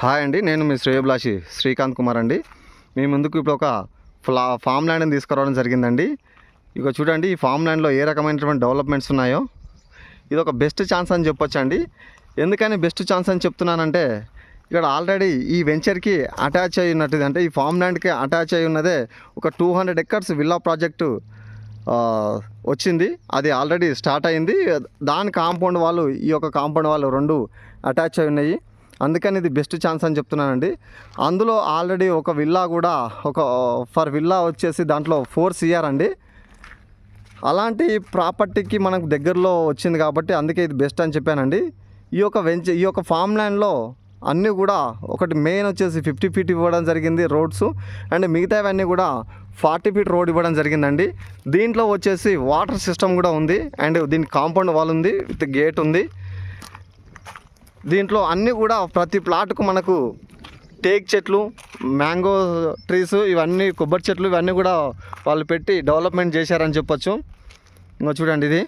Hi అండి నేను మీ శ్రేయభిలాషి శ్రీకాంత్ కుమార్ అండి. మీ ముందుకు ఇప్పుడు ఒక ఫ్లా ఫామ్ ల్యాండ్ని తీసుకురావడం జరిగిందండి. ఇక చూడండి ఈ ఫామ్ ల్యాండ్లో ఏ రకమైనటువంటి డెవలప్మెంట్స్ ఉన్నాయో. ఇది ఒక బెస్ట్ ఛాన్స్ అని చెప్పొచ్చండి. ఎందుకని బెస్ట్ ఛాన్స్ అని చెప్తున్నానంటే ఇక్కడ ఆల్రెడీ ఈ వెంచర్కి అటాచ్ అయి ఉన్నట్టుది అంటే ఈ ఫామ్ ల్యాండ్కి అటాచ్ అయి ఉన్నదే ఒక two hundred acres villa project వచ్చింది. అది ఆల్రెడీ స్టార్ట్ అయింది. దాని కాంపౌండ్ వాళ్ళు ఈ యొక్క కాంపౌండ్ వాళ్ళు రెండు అటాచ్ అయి ఉన్నాయి. అందుకని ఇది బెస్ట్ ఛాన్స్ అని చెప్తున్నానండి. అందులో ఆల్రెడీ ఒక విల్లా కూడా ఒక ఫర్ విల్లా వచ్చేసి దాంట్లో ఫోర్ సిఆర్ అండి. అలాంటి ప్రాపర్టీకి మనకు దగ్గరలో వచ్చింది కాబట్టి అందుకే ఇది బెస్ట్ అని చెప్పానండి. ఈ యొక్క వెంచ ఈ యొక్క ఫామ్ ల్యాండ్లో అన్నీ కూడా ఒకటి మెయిన్ వచ్చేసి ఫిఫ్టీ ఫీట్ ఇవ్వడం జరిగింది రోడ్స్. అండ్ మిగతావన్నీ కూడా ఫార్టీ ఫీట్ రోడ్ ఇవ్వడం జరిగిందండి. దీంట్లో వచ్చేసి వాటర్ సిస్టమ్ కూడా ఉంది. అండ్ దీని కాంపౌండ్ వాల్ ఉంది విత్ గేట్ ఉంది. దీంట్లో అన్నీ కూడా ప్రతి ప్లాట్కు మనకు టేక్ చెట్లు మ్యాంగో ట్రీస్ ఇవన్నీ కొబ్బరి చెట్లు ఇవన్నీ కూడా వాళ్ళు పెట్టి డెవలప్మెంట్ చేశారని చెప్పొచ్చు. ఇంకా చూడండి ఇది.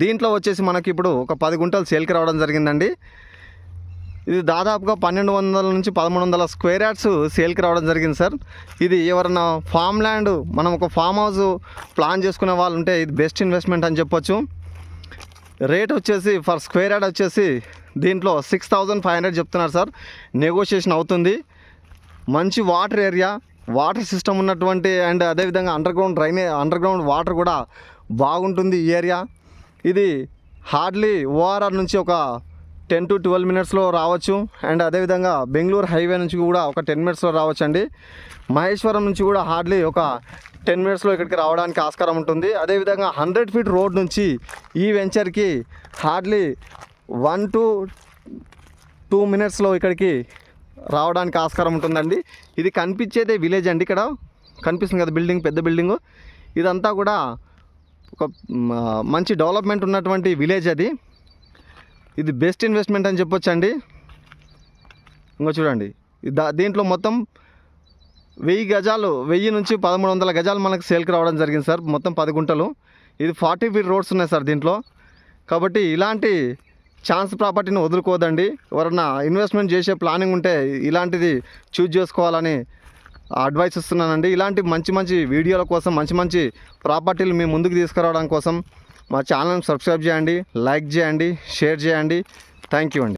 దీంట్లో వచ్చేసి మనకి ఇప్పుడు ఒక పది గుంటలు సేల్కి రావడం జరిగిందండి. ఇది దాదాపుగా పన్నెండు వందల నుంచి పదమూడు వందల స్క్వేర్ యార్డ్స్ సేల్కి రావడం జరిగింది సార్. ఇది ఎవరన్నా ఫామ్ ల్యాండ్ మనం ఒక ఫామ్ హౌస్ ప్లాన్ చేసుకునే వాళ్ళు ఉంటే ఇది బెస్ట్ ఇన్వెస్ట్మెంట్ అని చెప్పొచ్చు. రేట్ వచ్చేసి ఫర్ స్క్వేర్ యార్డ్ వచ్చేసి దీంట్లో సిక్స్ థౌజండ్ ఫైవ్ హండ్రెడ్ చెప్తున్నారు సార్. నెగోషియేషన్ అవుతుంది. మంచి వాటర్ ఏరియా వాటర్ సిస్టమ్ ఉన్నటువంటి అండ్ అదేవిధంగా underground drainage underground water కూడా బాగుంటుంది ఈ ఏరియా. ఇది హార్డ్లీ ఓఆర్ఆర్ నుంచి ఒక టెన్ టు ట్వెల్వ్ మినిట్స్లో రావచ్చు. అండ్ అదేవిధంగా బెంగళూరు హైవే నుంచి కూడా ఒక టెన్ మినిట్స్లో రావచ్చు అండి మహేశ్వరం నుంచి కూడా హార్డ్లీ ఒక టెన్ మినిట్స్లో ఇక్కడికి రావడానికి ఆస్కారం ఉంటుంది. అదేవిధంగా హండ్రెడ్ ఫీట్ రోడ్ నుంచి ఈ వెంచర్కి హార్డ్లీ వన్ టు టూ మినిట్స్లో ఇక్కడికి రావడానికి ఆస్కారం ఉంటుందండి. ఇది కనిపించేదే విలేజ్ అండి ఇక్కడ. కనిపిస్తుంది కదా బిల్డింగ్ పెద్ద బిల్డింగు. ఇదంతా కూడా ఒక మంచి డెవలప్మెంట్ ఉన్నటువంటి విలేజ్ అది. ఇది బెస్ట్ ఇన్వెస్ట్మెంట్ అని చెప్పొచ్చండి. ఇంకో చూడండి. దా దీంట్లో మొత్తం వెయ్యి గజాలు వెయ్యి నుంచి పదమూడు వందల గజాలు మనకు సేల్కి రావడం జరిగింది సార్ మొత్తం పది గుంటలు. ఇది ఫార్టీ ఫీట్ రోడ్స్ ఉన్నాయి సార్ దీంట్లో. కాబట్టి ఇలాంటి ఛాన్స్ ప్రాపర్టీని వదులుకోదండి. ఎవరన్నా ఇన్వెస్ట్మెంట్ చేసే ప్లానింగ్ ఉంటే ఇలాంటిది చూజ్ చేసుకోవాలని అడ్వైస్ ఇస్తున్నానండి. ఇలాంటి మంచి మంచి వీడియోల కోసం మంచి మంచి ప్రాపర్టీలు మీ ముందుకు తీసుకురావడం కోసం మా ఛానల్ని సబ్స్క్రైబ్ చేయండి లైక్ చేయండి షేర్ చేయండి. థ్యాంక్ యూ అండి.